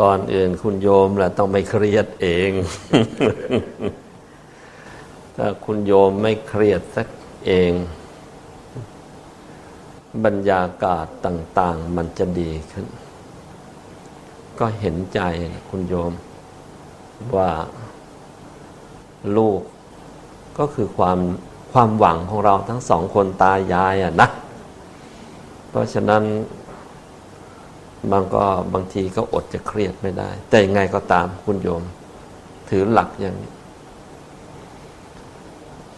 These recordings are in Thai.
ก่อนอื่นคุณโยมแหละต้องไม่เครียดเอง ถ้าคุณโยมไม่เครียดสักเอง บรรยากาศต่าง ๆ มันจะดีขึ้น ก็เห็นใจคุณโยม ว่าลูกก็คือความความหวังของเราทั้งสองคนตายายอะนะ เพราะฉะนั้น บางก็บางทีก็อดจะเครียดไม่ได้ แต่ยังไงก็ตามคุณโยม ถือหลักอย่างนี้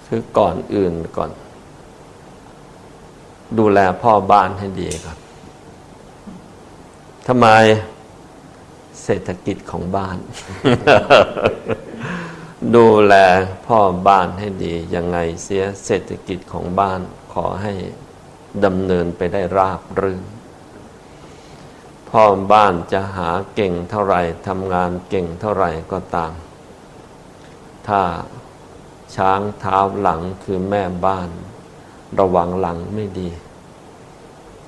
คือก่อนอื่นก่อน ดูแลพ่อบ้านให้ดีครับทำไมเศรษฐกิจของบ้าน ดูแลพ่อบ้านให้ดี ยังไงเสียเศรษฐกิจของบ้านขอให้ดำเนินไปได้ราบรื่น พ่อบ้านจะหาเก่งเท่าไหร่ทำงานเก่งเท่าไหร่ก็ตาม ถ้าช้างเท้าหลังคือแม่บ้าน ระวังหลังไม่ดี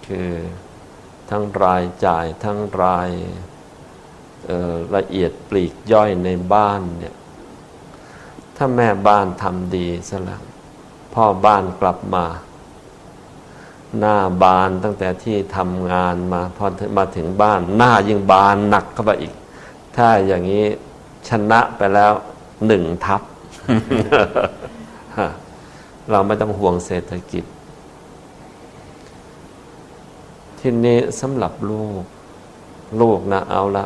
คือทั้งรายจ่ายทั้งรายละเอียดปลีกย่อยในบ้านเนี่ย ถ้าแม่บ้านทำดีซะแล้วพ่อบ้านกลับมา หน้าบานตั้งแต่ที่ทำงานมาพอมาถึงบ้าน หน้ายิ่งบานหนักเข้าไปอีก ถ้าอย่างนี้ชนะไปแล้วหนึ่งทับเราไม่ต้องห่วงเศรษฐกิจ ทีนี้สำหรับลูก ลูกนะเอาละ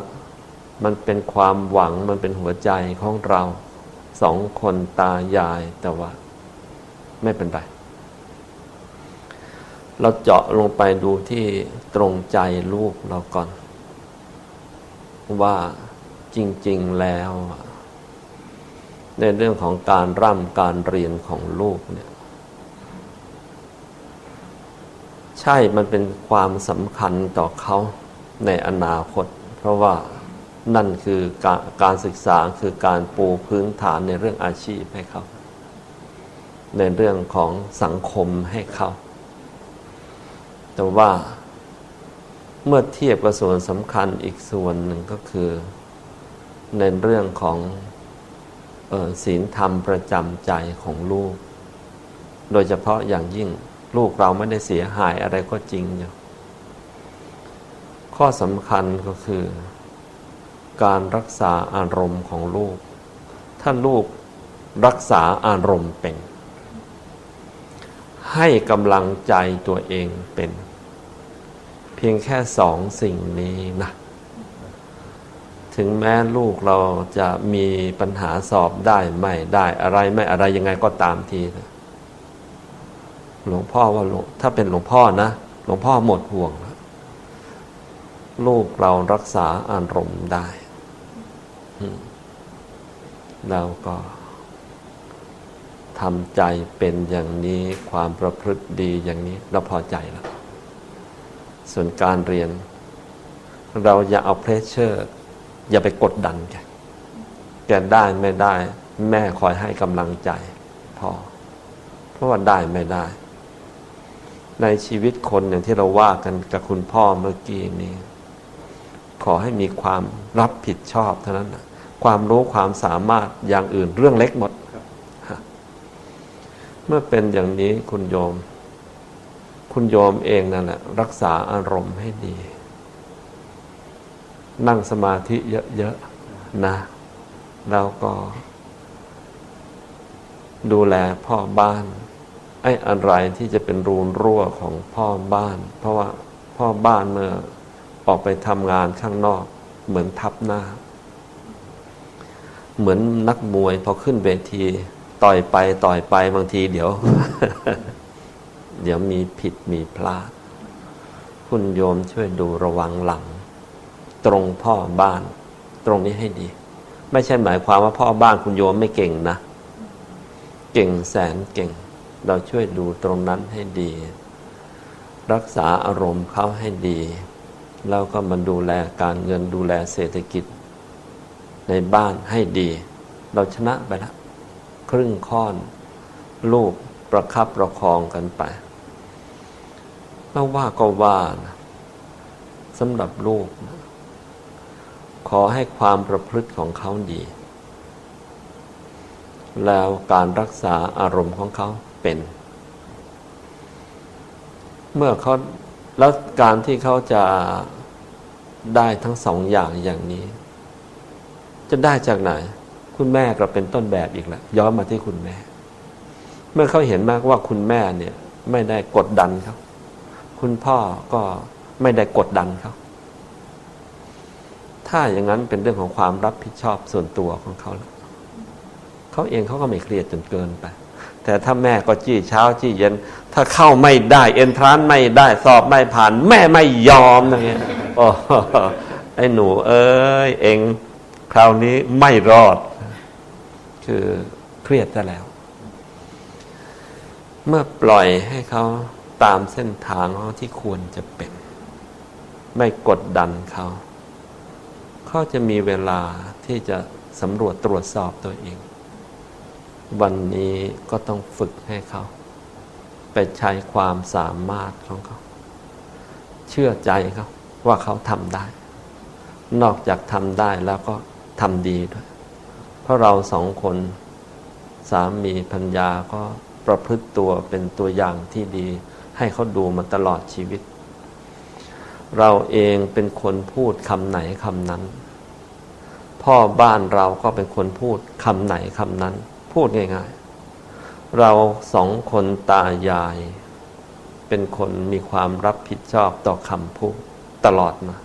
มันเป็นความหวังมันเป็นหัวใจของเราสองคนตายายแต่ว่า ไม่เป็นไร เราเจาะลงไปดูที่ตรงใจลูกเราก่อน ว่าจริง ๆ แล้ว ในเรื่องของการร่ำการเรียนของลูกเนี่ย ใช่มันเป็นความสำคัญต่อเขาในอนาคต เพราะว่านั่นคือการการศึกษาคือการปูพื้นฐานในเรื่องอาชีพให้เขา ในเรื่องของสังคมให้เขา แต่ว่าเมื่อเทียบกับส่วนสำคัญอีกส่วนหนึ่งก็คือ ในเรื่องของศีลธรรมประจำใจของลูก โดยเฉพาะอย่างยิ่งลูกเราไม่ได้เสียหายอะไรก็จริงอยู่ข้อสำคัญก็คือ การรักษาอารมณ์ของลูก ถ้าลูกรักษาอารมณ์เป็น ให้กำลังใจตัวเองเป็น เพียงแค่สองสิ่งนี้นะ ถึงแม้ลูกเราจะมีปัญหาสอบได้ไม่ได้อะไรไม่อะไรยังไงก็ตามทีนะหลวงพ่อว่าถ้าเป็นหลวงพ่อนะ หลวงพ่อหมดห่วงแล้วลูกเรารักษาอารมณ์ได้เราก็ ทำใจเป็นอย่างนี้ความประพฤติดีอย่างนี้เราพอใจแล้วส่วนการเรียน เราอย่าเอาเพรสเชอร์ อย่าไปกดดันแกแกได้ไม่ได้ แม่คอยให้กำลังใจพอเพราะว่าได้ไม่ได้ ในชีวิตคนอย่างที่เราว่ากันกับคุณพ่อเมื่อกี้นี้ขอให้มีความรับผิดชอบเท่านั้นนะความรู้ความสามารถอย่างอื่นเรื่องเล็กหมด เมื่อเป็นอย่างนี้คุณโยม คุณโยมเองนั่นแหละรักษาอารมณ์ให้ดี นั่งสมาธิเยอะๆนะ แล้วก็ ดูแลพ่อบ้าน ไอ้อะไรที่จะเป็นรูนรั่วของพ่อบ้าน เพราะว่าพ่อบ้านเมื่อออกไปทำงานข้างนอก เหมือนทับหน้า เหมือนนักมวยพอขึ้นเวที ต่อยไปต่อยไปบางทีเดี๋ยว เดี๋ยวมีผิดมีพลาด คุณโยมช่วยดูระวังหลัง ตรงพ่อบ้าน ตรงนี้ให้ดี ไม่ใช่หมายความว่าพ่อบ้านคุณโยมไม่เก่งนะ เก่งแสนเก่ง เราช่วยดูตรงนั้นให้ดี รักษาอารมณ์เขาให้ดี แล้วก็มาดูแลการเงินดูแลเศรษฐกิจ ในบ้านให้ดี เราชนะไปแล้ว ครึ่งค่อนลูกประคับประคองกันไปแล้วว่าก็ว่านะสำหรับลูกนะขอให้ความประพฤติของเขาดี แล้วการรักษาอารมณ์ของเขาเป็น เมื่อเขาแล้วการที่เขาจะได้ทั้งสองอย่างอย่างนี้ จะได้จากไหน คุณแม่ก็เป็นต้นแบบอีกแล้วย้อนมาที่คุณแม่ เมื่อเขาเห็นมากว่าคุณแม่เนี่ย ไม่ได้กดดันเขาคุณพ่อก็ไม่ได้กดดันเขาถ้าอย่างนั้นเป็นเรื่องของความรับผิดชอบส่วนตัวของเขาแล้วเขาเองเขาก็ไม่เครียดจนเกินไป แต่ถ้าแม่ก็จี้เช้าจี้เย็น ถ้าเข้าไม่ได้เอนทรานไม่ได้สอบไม่ผ่าน แม่ไม่ยอมอย่างเงี้ยโอ้ไอ้หนู เอ้ยเองคราวนี้ไม่รอด คือเครียดซะแล้ว เมื่อปล่อยให้เขาตามเส้นทางที่ควรจะเป็น ไม่กดดันเขาเขาจะมีเวลาที่จะสำรวจตรวจสอบตัวเอง วันนี้ก็ต้องฝึกให้เขา ไปใช้ความสามารถของเขา เชื่อใจเขาว่าเขาทำได้ นอกจากทำได้แล้วก็ทำดีด้วย เพราะเราสองคนสามีพัญญาก็ประพฤติตัวเป็นตัวอย่างที่ดี ให้เขาดูมาตลอดชีวิต เราเองเป็นคนพูดคำไหนคำนั้น พ่อบ้านเราก็เป็นคนพูดคำไหนคำนั้น พูดง่าย ๆ เราสองคนตายาย เป็นคนมีความรับผิดชอบต่อคำพูดตลอดมา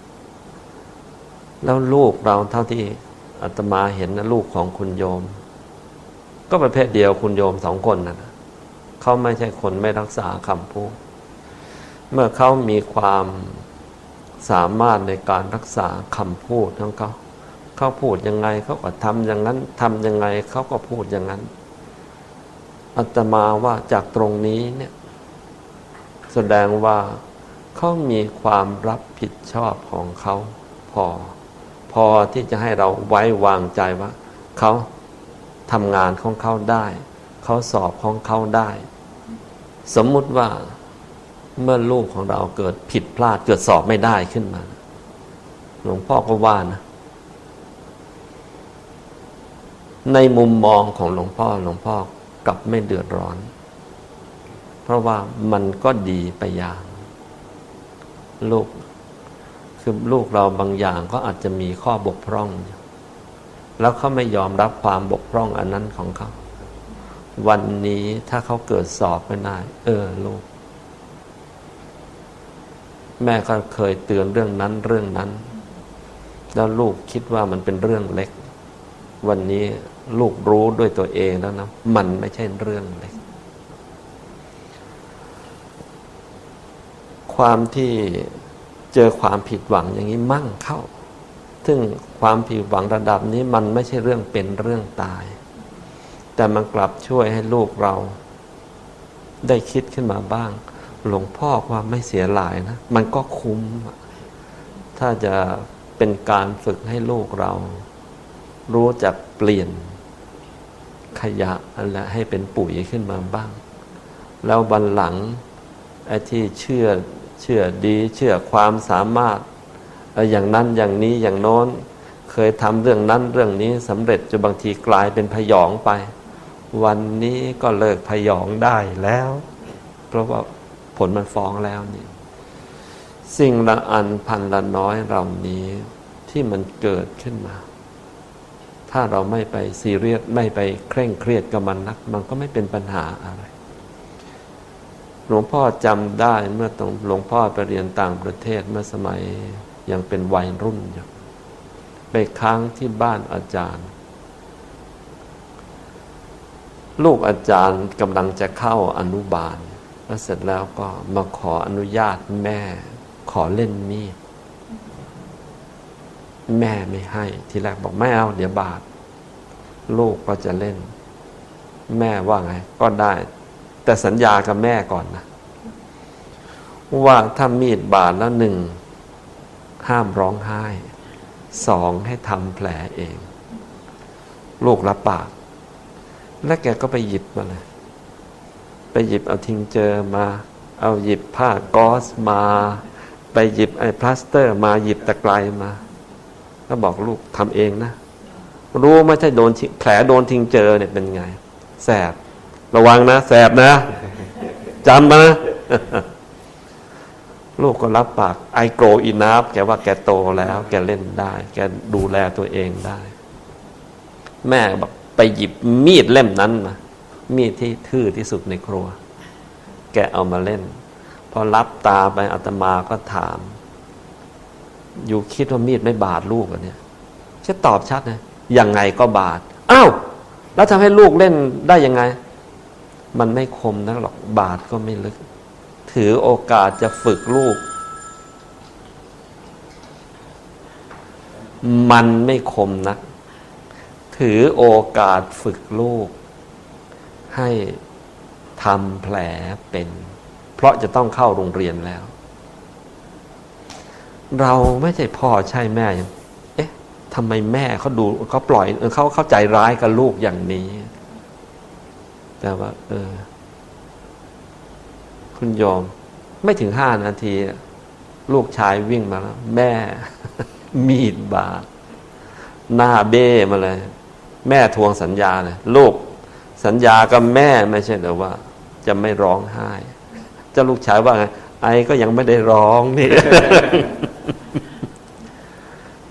แล้วลูกเราเท่าที่ อาตมาเห็นนะลูกของคุณโยม ก็ประเภทเดียวคุณโยมสองคนนะนะเขาไม่ใช่คนไม่รักษาคำพูดเมื่อเขามีความสามารถในการรักษาคำพูดของเขาเขาพูดยังไงเขาก็ทำอย่างนั้นทำยังไงเขาก็พูดอย่างนั้นอาตมาว่าจากตรงนี้เนี่ย แสดงว่าเขามีความรับผิดชอบของเขาพอ อที่จะให้เราไว้วางใจว่าเขาทำงานของเขาได้ เขาสอบของเขาได้ สมมุติว่าเมื่อลูกของเราเกิดผิดพลาดเกิดสอบไม่ได้ขึ้นมา หลวงพ่อก็ว่านะ ในมุมมองของหลวงพ่อหลวงพ่อกลับไม่เดือดร้อน เพราะว่ามันก็ดีไปอย่าง ลูก คือลูกเราบางอย่างก็อาจจะมีข้อบกพร่อง แล้วเขาไม่ยอมรับความบกพร่องอันนั้นของเขา วันนี้ถ้าเขาเกิดสอบไม่ได้ เออลูก แม่ก็เคยเตือนเรื่องนั้นเรื่องนั้น แล้วลูกคิดว่ามันเป็นเรื่องเล็ก วันนี้ลูกรู้ด้วยตัวเองแล้วนะ มันไม่ใช่เรื่องเล็ก ความที่ เจอความผิดหวังอย่างนี้มั่งเข้า ซึ่งความผิดหวังระดับนี้มันไม่ใช่เรื่องเป็นเรื่องตาย แต่มันกลับช่วยให้ลูกเรา ได้คิดขึ้นมาบ้าง หลวงพ่อว่าไม่เสียหลายนะ มันก็คุ้ม ถ้าจะเป็นการฝึกให้ลูกเรา รู้จักเปลี่ยนขยะและให้เป็นปุ๋ยขึ้นมาบ้าง แล้วบันหลังไอ้ที่เชื่อ เชื่อดีเชื่อความสามารถ อย่างนั้นอย่างนี้อย่างโน้น เคยทำเรื่องนั้นเรื่องนี้สำเร็จจนบางทีกลายเป็นพยองไป วันนี้ก็เลิกพยองได้แล้ว เพราะว่าผลมันฟ้องแล้วนี่สิ่งละอันพันละน้อยเหล่านี้ที่มันเกิดขึ้นมา ถ้าเราไม่ไปซีเรียสไม่ไปเคร่งเครียดกับมันนัก มันก็ไม่เป็นปัญหาอะไร หลวงพ่อจำได้เมื่อตรงหลวงพ่อไปเรียนต่างประเทศเมื่อสมัยยังเป็นวัยรุ่นอยู่ไปค้างที่บ้านอาจารย์ ลูกอาจารย์กำลังจะเข้าอนุบาล แล้วเสร็จแล้วก็มาขออนุญาตแม่ ขอเล่นมีด แม่ไม่ให้ ทีแรกบอกไม่เอา เดี๋ยวบาด ลูกก็จะเล่น แม่ว่าไง ก็ได้ แต่สัญญากับแม่ก่อนนะ ว่าถ้ามีดบาดแล้วหนึ่ง ห้ามร้องไห้ สองให้ทำแผลเอง ลูกรับปาก และแกก็ไปหยิบมาเลย ไปหยิบเอาทิงเจอมา เอาหยิบผ้ากอสมา ไปหยิบไอ้พลาสเตอร์มาหยิบตะไคร้มาก็บอกลูกทำเองนะ รู้ไม่ใช่โดนแผลโดนทิ้งเจอเนี่ยเป็นไง แสบ ระวังนะ แสบนะจำนะลูกก็รับปากไอโกรอินาฟแกว่าแกโตแล้ว แกเล่นได้ แกดูแลตัวเองได้ แม่บอกไปหยิบมีดเล่มนั้นมามีดที่ทื่อที่สุดในครัว แกเอามาเล่น พอรับตาไปอาตมาก็ถาม อยู่คิดว่ามีดไม่บาดลูกเหรอเนี่ยฉันตอบชัดนะยังไงก็บาดอ้าวแล้วทำให้ลูกเล่นได้ยังไง มันไม่คมนักหรอกบาดก็ไม่ลึก ถือโอกาสจะฝึกลูก มันไม่คมนัก ถือโอกาสฝึกลูก ให้ทำแผลเป็น เพราะจะต้องเข้าโรงเรียนแล้ว เราไม่ใช่พ่อใช่แม่ เอ๊ะทำไมแม่เขาดูเขาปล่อยเขาเข้าใจร้ายกับลูกอย่างนี้ แต่ว่า เออ คุณโยมไม่ถึงห้านาที ลูกชายวิ่งมาแล้ว แม่ มีดบาดหน้าเบ้มาเลย แม่ทวงสัญญาเลยลูกสัญญากับแม่ไม่ใช่หรือว่า จะไม่ร้องไห้เจ้าลูกชายว่าไงไอ้ก็ยังไม่ได้ร้องนี่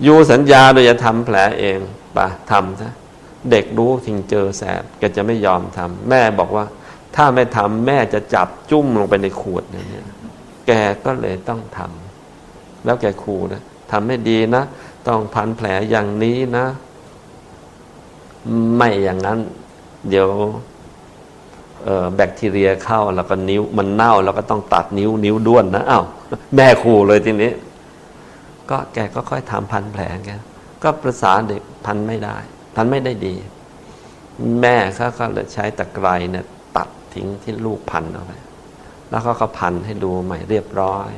อยู่สัญญาโดยจะทำแผลเองปะทำซะ เด็กรู้ทิ้งเจอแสบแกจะไม่ยอมทำแม่บอกว่า ถ้าไม่ทำแม่จะจับจุ้มลงไปในขวดอย่างเนี่ยแกก็เลยต้องทำแล้วแกครูนะทำให้ดีนะ ต้องพันแผลอย่างนี้นะ ไม่อย่างนั้น เดี๋ยวแบคทีเรียเข้าแล้วก็นิ้ว มันเน่าแล้วก็ต้องตัดนิ้วนิ้วด้วนนะอ้าวแม่ครูเลยทีนี้ ก็แกก็ค่อยทำพันแผลแกก็ประสานเด็กพันไม่ได้ พันไม่ได้ดี แม่เขาก็เลยใช้ตะไคร้เนี่ยตัดทิ้งที่ลูกพันเอาไปแล้วเขาก็พันให้ดูใหม่เรียบร้อย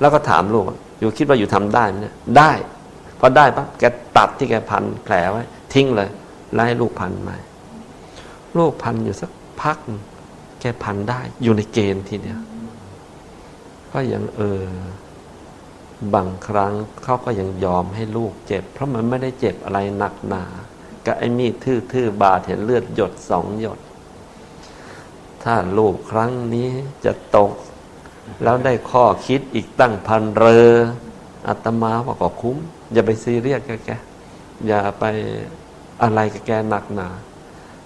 แล้วก็ถามลูกอยู่คิดว่าอยู่ทำได้ไหมเนี่ยได้พอได้ปั๊บแกตัดที่แกพันแผลไว้ ทิ้งเลยแล้วให้ลูกพันใหม่ลูกพันอยู่สักพัก แกพันได้ อยู่ในเกณฑ์ทีเดียวก็ยังเออบางครั้งเขาก็ยังยอมให้ลูกเจ็บ เพราะมันไม่ได้เจ็บอะไรหนักหนา กับไอ้มีดทื่อๆบาดเห็นเลือดหยดสองหยด ถ้าลูกครั้งนี้จะตก แล้วได้ข้อคิดอีกตั้งพันเรออาตมาว่าก็คุ้ม อย่าไปซีเรียสกับแก อย่าไปอะไรกับแกหนักหนา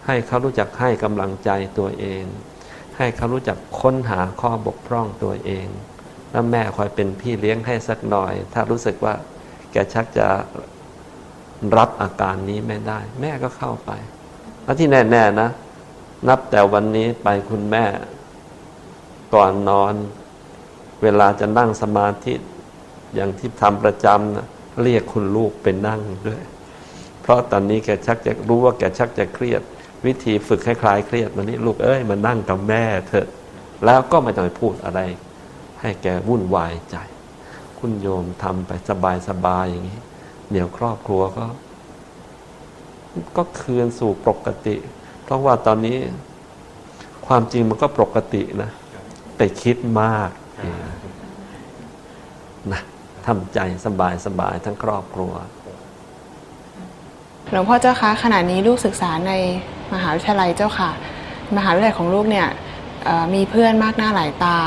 ให้เขารู้จักให้กำลังใจตัวเอง ให้เขารู้จักค้นหาข้อบกพร่องตัวเองแล้วแม่คอยเป็นพี่เลี้ยงให้สักหน่อย ถ้ารู้สึกว่าแกชักจะ รับอาการนี้ไม่ได้ แม่ก็เข้าไปแล้วที่แน่ๆนะ นับแต่วันนี้ไปคุณแม่ ก่อนนอน เวลาจะนั่งสมาธิอย่างที่ทำประจำนะเรียกคุณลูกไปนั่งด้วย เพราะตอนนี้แกชักจะรู้ว่าแกชักจะเครียด วิธีฝึกให้คลายเครียดวันนี้ลูกเอ้ยมานั่งกับแม่เถอะ แล้วก็ไม่ต้องไปพูดอะไร ให้แกวุ่นวายใจ คุณโยมทำไปสบายๆอย่างนี้ เดี๋ยวครอบครัวก็ ก็คืนสู่ปกติ เพราะว่าตอนนี้ความจริงมันก็ปกตินะไปคิดมากนะทำใจสบายๆทั้งครอบครัวหลวงพ่อเจ้าคะขณะนี้ลูกศึกษาในมหาวิทยาลัยเจ้าค่ะ มหาวิทยาลัยของลูกเนี่ยมีเพื่อนมากหน้าหลายตา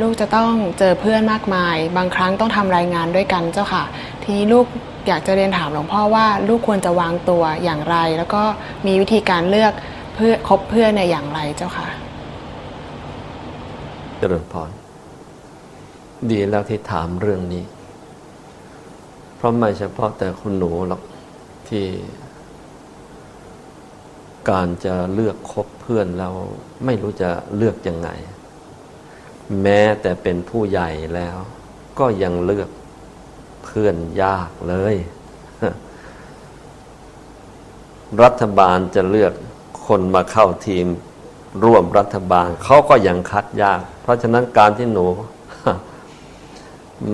ลูกจะต้องเจอเพื่อนมากมาย บางครั้งต้องทำรายงานด้วยกันเจ้าค่ะ ทีนี้ลูก อยากจะเรียนถามหลวงพ่อว่าลูกควรจะวางตัวอย่างไร แล้วก็มีวิธีการเลือกเพื่อคบเพื่อนในอย่างไรเจ้าค่ะเจริญพรดีแล้วที่ถามเรื่องนี้ เพราะไม่เฉพาะแต่คุณหนูหรอกที่ การจะเลือกคบเพื่อนแล้วไม่รู้จะเลือกยังไง แม้แต่เป็นผู้ใหญ่แล้ว ก็ยังเลือก เพื่อนยากเลย รัฐบาลจะเลือกคนมาเข้าทีมร่วมรัฐบาลเขาก็ยังคัดยาก เพราะฉะนั้นการที่หนู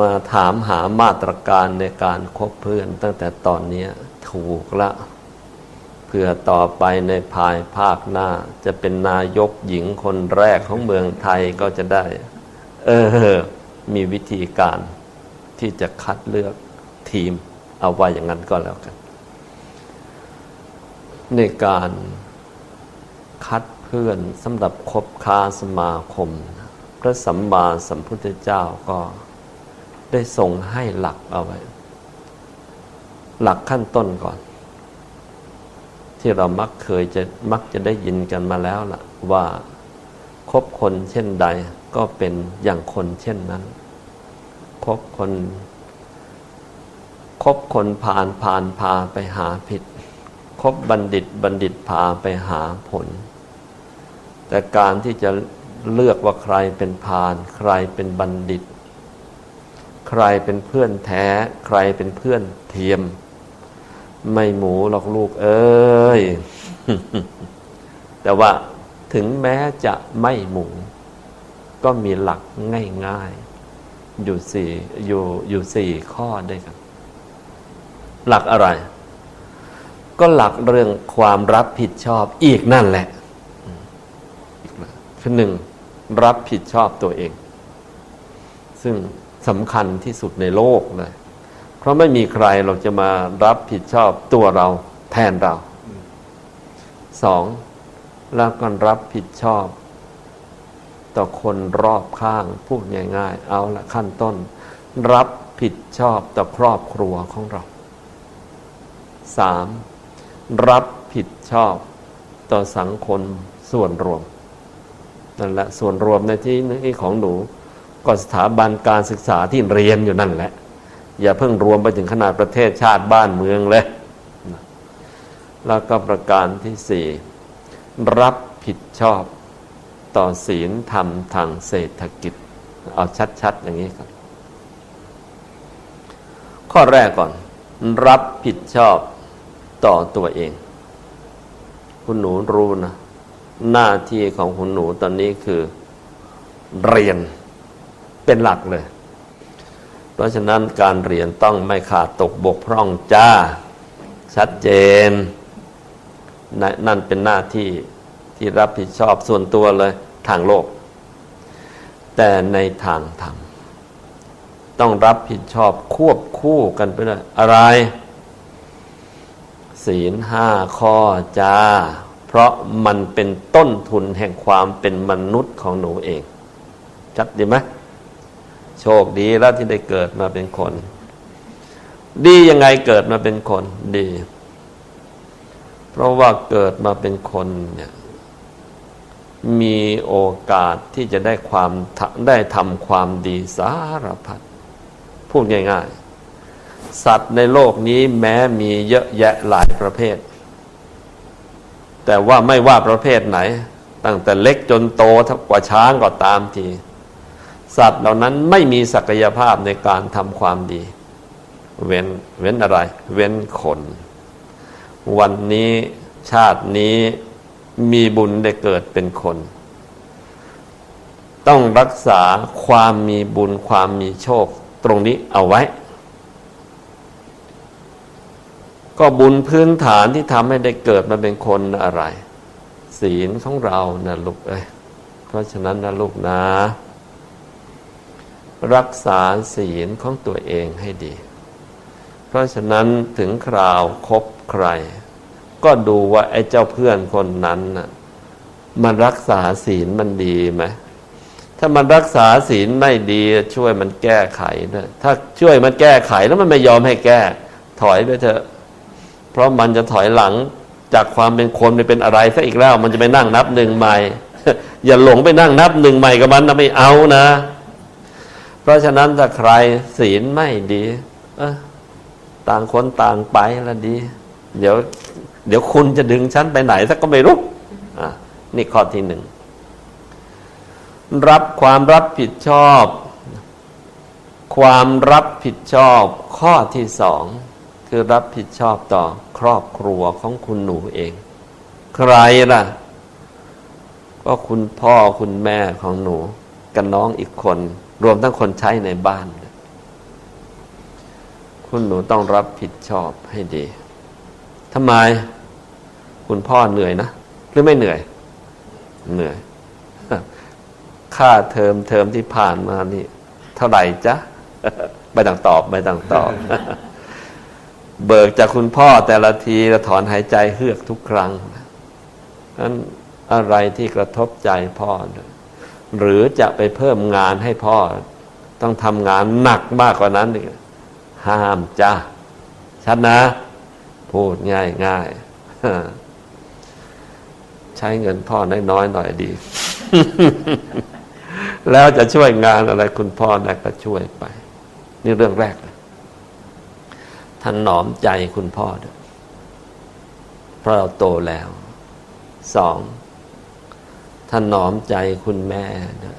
มาถามหามาตรการในการคบเพื่อน ตั้งแต่ตอนนี้ถูกละเพื่อต่อไปในภายภาคหน้า จะเป็นนายกหญิงคนแรกของเมืองไทยก็จะได้ เออ มีวิธีการ ที่จะคัดเลือกทีมเอาไว้อย่างนั้นก็แล้วกัน ในการคัดเพื่อนสำหรับคบค้าสมาคม พระสัมมาสัมพุทธเจ้าก็ได้ทรงให้หลักเอาไว้ หลักขั้นต้นก่อน ที่เรามักเคยจะมักจะได้ยินกันมาแล้วล่ะ ว่าคบคนเช่นใดก็เป็นอย่างคนเช่นนั้น คบคน คบคนผ่านผ่านพาไปหาผิด คบบัณฑิตบัณฑิตพาไปหาผล แต่การที่จะเลือกว่าใครเป็นพานใครเป็นบัณฑิต ใครเป็นเพื่อนแท้ ใครเป็นเพื่อนเทียม ไม่หมูหรอกลูกเอ้ย แต่ว่าถึงแม้จะไม่หมูก็มีหลักง่ายๆ อยู่สี่อยู่อยู่สี่ข้อด้วยกันหลักอะไร ก็หลักเรื่องความรับผิดชอบอีกนั่นแหละคือหนึ่งรับผิดชอบตัวเอง ซึ่งสำคัญที่สุดในโลกเลยเพราะไม่มีใครเราจะมารับผิดชอบตัวเราแทนเราสองแล้วก็รับผิดชอบ ต่อคนรอบข้างพูดง่ายๆ เอาละขั้นต้น รับผิดชอบต่อครอบครัวของเราสามรับผิดชอบต่อสังคมส่วนรวมนั่นแหละส่วนรวมในที่นี้ของหนูก็สถาบันการศึกษาที่เรียนอยู่นั่นแหละ อย่าเพิ่งรวมไปถึงขนาดประเทศชาติบ้านเมืองเลย แล้วก็ประการที่สี่รับผิดชอบ ต่อศีลธรรมทางเศรษฐกิจ เอาชัด ๆ อย่างนี้ครับ ข้อแรกก่อน รับผิดชอบต่อตัวเอง คุณหนูรู้นะ หน้าที่ของคุณหนูตอนนี้คือ เรียนเป็นหลักเลย เพราะฉะนั้นการเรียนต้องไม่ขาดตกบกพร่องจ้า ชัดเจนนนั่นเป็นหน้าที่ที่รับผิดชอบส่วนตัวเลย ทางโลก แต่ในทางธรรม ต้องรับผิดชอบควบคู่กันไปเลยอะไร ศีลห้าข้อจ้าเพราะมันเป็นต้นทุนแห่งความเป็นมนุษย์ของหนูเอง ชัดดีไหมโชคดีแล้วที่ได้เกิดมาเป็นคน ดียังไงเกิดมาเป็นคนดี เพราะว่าเกิดมาเป็นคนเนี่ย มีโอกาสที่จะได้ความได้ทำความดีสารพัดพูดง่าย ๆ สัตว์ในโลกนี้แม้มีเยอะแยะหลายประเภท แต่ว่าไม่ว่าประเภทไหน ตั้งแต่เล็กจนโตถ้ากว่าช้างก็ตามที สัตว์เหล่านั้นไม่มีศักยภาพในการทำความดี เว้นเว้นอะไร เว้นคน วันนี้ชาตินี้ มีบุญได้เกิดเป็นคน ต้องรักษาความมีบุญความมีโชค ตรงนี้เอาไว้ ก็บุญพื้นฐานที่ทำให้ได้เกิดมาเป็นคนอะไร ศีลของเรานะลูกเอ้ยเพราะฉะนั้นนะลูกนะ รักษาศีลของตัวเองให้ดี เพราะฉะนั้นถึงคราวคบใคร ก็ดูว่าไอ้เจ้าเพื่อนคนนั้นน่ะมันรักษาศีลมันดีไหมถ้ามันรักษาศีลไม่ดีช่วยมันแก้ไขนะถ้าช่วยมันแก้ไขแล้วมันไม่ยอมให้แก้ ถอยไปเถอะ เพราะมันจะถอยหลังจากความเป็นคนไปเป็นอะไรซะอีกแล้ว มันจะไปนั่งนับหนึ่งใหม่ อย่าหลงไปนั่งนับหนึ่งใหม่กับมันนะไม่เอานะ เพราะฉะนั้นถ้าใครศีลไม่ดี เออต่างคนต่างไปละดี เดี๋ยว เดี๋ยวคุณจะดึงฉันไปไหนสักก็ไม่รู้อะนี่ข้อที่หนึ่ง รับความรับผิดชอบ ความรับผิดชอบข้อที่สอง คือรับผิดชอบต่อครอบครัวของคุณหนูเอง ใครล่ะ ก็คุณพ่อคุณแม่ของหนู กับน้องอีกคน รวมทั้งคนใช้ในบ้าน คุณหนูต้องรับผิดชอบให้ดี ทำไม คุณพ่อเหนื่อยนะ หรือไม่เหนื่อย เหนื่อย ค่าเทอมเทอมที่ผ่านมานี่ เท่าไหร่จ๊ะไม่ต้องตอบไม่ต้องตอบ เบิกจากคุณพ่อแต่ละทีจะถอนหายใจเฮือกทุกครั้งนั้นอะไรที่กระทบใจพ่อ หรือจะไปเพิ่มงานให้พ่อ ต้องทำงานหนักมากกว่านั้นอีกห้ามจ้าชัดนะ พูดง่ายง่ายใช้เงินพ่อน้อยๆหน่อยดี แล้วจะช่วยงานอะไรคุณพ่อนะก็ช่วยไป นี่เรื่องแรกเลยท่านหนอมใจคุณพ่อด้วยเพราะเราโตแล้วสองท่านหนอมใจคุณแม่ด้วย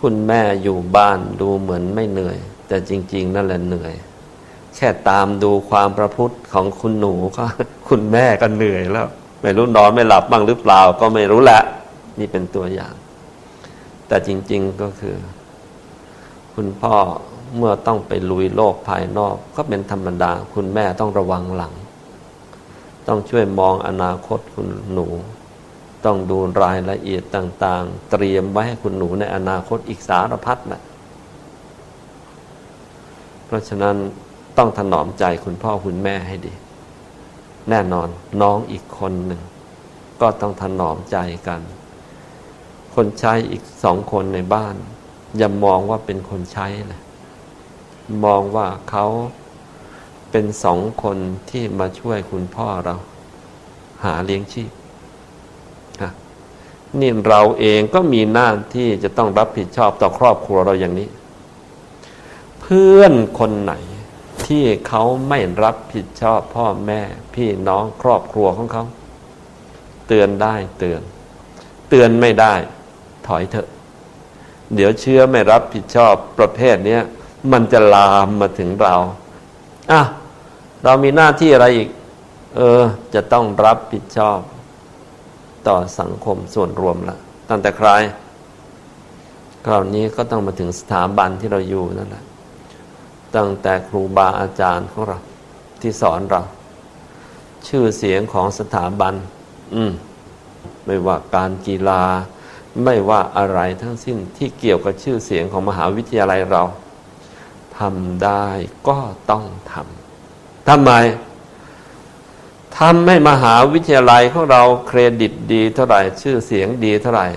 คุณแม่อยู่บ้านดูเหมือนไม่เหนื่อย แต่จริง ๆ นั่นแหละเหนื่อย แค่ตามดูความประพฤติของคุณหนูก็คุณแม่ก็เหนื่อยแล้ว ไม่รู้นอนไม่หลับบ้างหรือเปล่าก็ไม่รู้แหละนี่เป็นตัวอย่าง แต่จริง ๆก็คือ คุณพ่อเมื่อต้องไปลุยโลกภายนอก ก็เป็นธรรมดา คุณแม่ต้องระวังหลัง ต้องช่วยมองอนาคตคุณหนู ต้องดูรายละเอียดต่าง ๆ เตรียมไว้ให้คุณหนูในอนาคตอีกสารพัดแหละเพราะฉะนั้น ต้องถนอมใจคุณพ่อคุณแม่ให้ดี แน่นอนน้องอีกคนหนึ่ง ก็ต้องถนอมใจกัน คนใช้อีกสองคนในบ้าน อย่ามองว่าเป็นคนใช้เลยมองว่าเขาเป็นสองคนที่มาช่วยคุณพ่อเรา หาเลี้ยงชีพนะนี่เราเองก็มีหน้าที่จะต้องรับผิดชอบต่อครอบครัวเราอย่างนี้ เพื่อนคนไหน ที่เขาไม่รับผิดชอบพ่อแม่ พี่น้องครอบครัวของเขา เตือนได้เตือน เตือนไม่ได้ ถอยเถอะ เดี๋ยวเชื้อไม่รับผิดชอบประเภทนี้มันจะลามมาถึงเราอะเรามีหน้าที่อะไรอีก เออ จะต้องรับผิดชอบ ต่อสังคมส่วนรวมละตั้งแต่ใครคราวนี้ก็ต้องมาถึงสถาบันที่เราอยู่นั่นแหละ ตั้งแต่ครูบาอาจารย์ของเราที่สอนเรา ชื่อเสียงของสถาบัน อืม ไม่ว่าการกีฬา ไม่ว่าอะไรทั้งสิ้นที่เกี่ยวกับชื่อเสียงของมหาวิทยาลัยเราทำได้ก็ต้องทำทำไมทำให้มหาวิทยาลัยของเราเครดิตดีเท่าไหร่ชื่อเสียงดีเท่าไหร่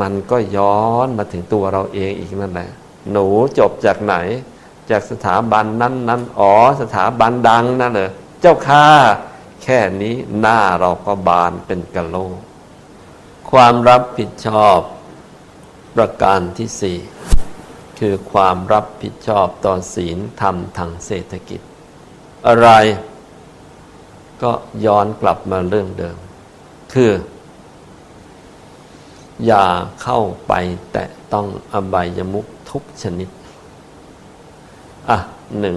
มันก็ย้อนมาถึงตัวเราเองอีกนั่นแหละ หนูจบจากไหน จากสถาบันนั้นนั้นอ๋อสถาบันดังนั่นเลยเจ้าค่าแค่นี้หน้าเราก็บานเป็นกะโหลกความรับผิดชอบประการที่สี่คือความรับผิดชอบต่อศีลธรรมทางเศรษฐกิจ อะไร ก็ย้อนกลับมาเรื่องเดิม คือ อย่าเข้าไปแตะต้องอบายมุขทุกชนิด อะหนึ่ง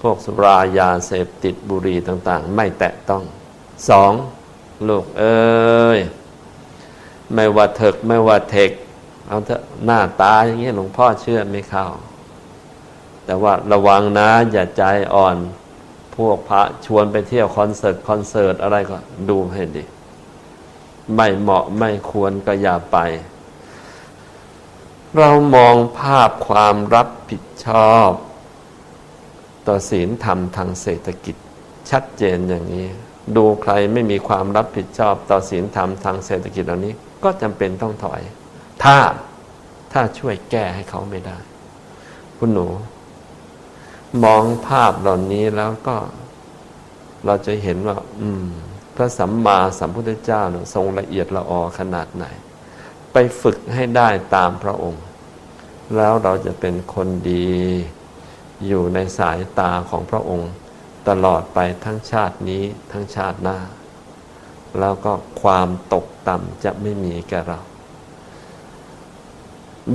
พวกสุรายาเสพติดบุหรี่ต่าง ๆ ไม่แตะต้องสองลูกเอ้ยไม่ว่าเถกไม่ว่าเทกเอาเถอะหน้าตาอย่างเงี้ยหลวงพ่อเชื่อไม่เข้า แต่ว่าระวังนะอย่าใจอ่อน พวกพระชวนไปเที่ยวคอนเสิร์ตคอนเสิร์ตอะไรก็ดูให้ดี ไม่เหมาะไม่ควรก็อย่าไป เรามองภาพความรับผิดชอบ ต่อศีลธรรมทางเศรษฐกิจชัดเจนอย่างนี้ ดูใครไม่มีความรับผิดชอบต่อศีลธรรมทางเศรษฐกิจเหล่านี้ ก็จำเป็นต้องถอย ถ้าถ้าช่วยแก้ให้เขาไม่ได้ คุณหนู มองภาพเหล่านี้แล้วก็ เราจะเห็นว่า อืม พระสัมมาสัมพุทธเจ้าเนี่ยทรงละเอียดละออขนาดไหน ไปฝึกให้ได้ตามพระองค์ แล้วเราจะเป็นคนดี อยู่ในสายตาของพระองค์ ตลอดไปทั้งชาตินี้ทั้งชาติหน้า แล้วก็ความตกต่ำจะไม่มีแก่เรา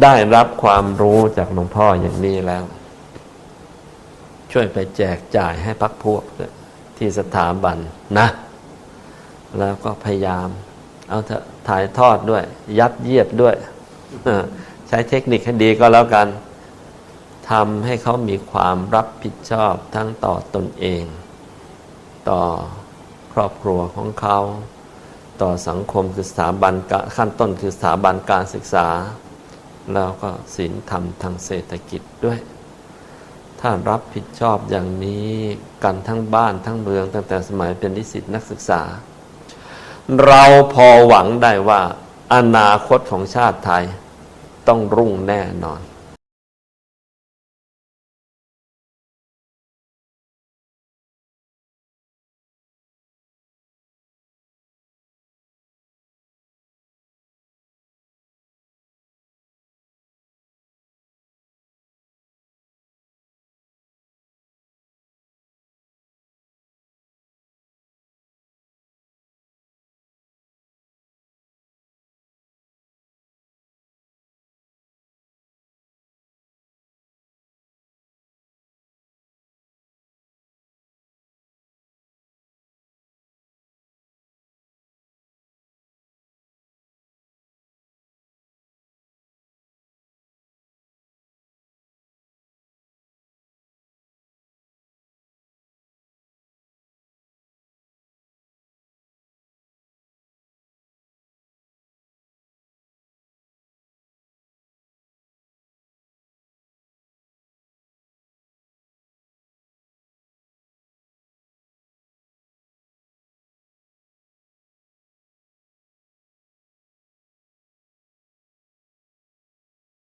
ได้รับความรู้จากหลวงพ่ออย่างนี้แล้ว ช่วยไปแจกจ่ายให้พักพวกที่สถาบันนะ แล้วก็พยายาม เอาเถอะ ถ่ายทอดด้วย ยัดเยียดด้วยใช้เทคนิคให้ดีก็แล้วกันทำให้เขามีความรับผิดชอบทั้งต่อตนเอง ต่อครอบครัวของเขา ต่อสังคมคือสถาบันขั้นต้นคือสถาบันการศึกษา แล้วก็ศีลธรรมทางเศรษฐกิจด้วย ถ้ารับผิดชอบอย่างนี้กันทั้งบ้านทั้งเมืองตั้งแต่สมัยเป็นนิสิตนักศึกษา เราพอหวังได้ว่า อนาคตของชาติไทยต้องรุ่งแน่นอน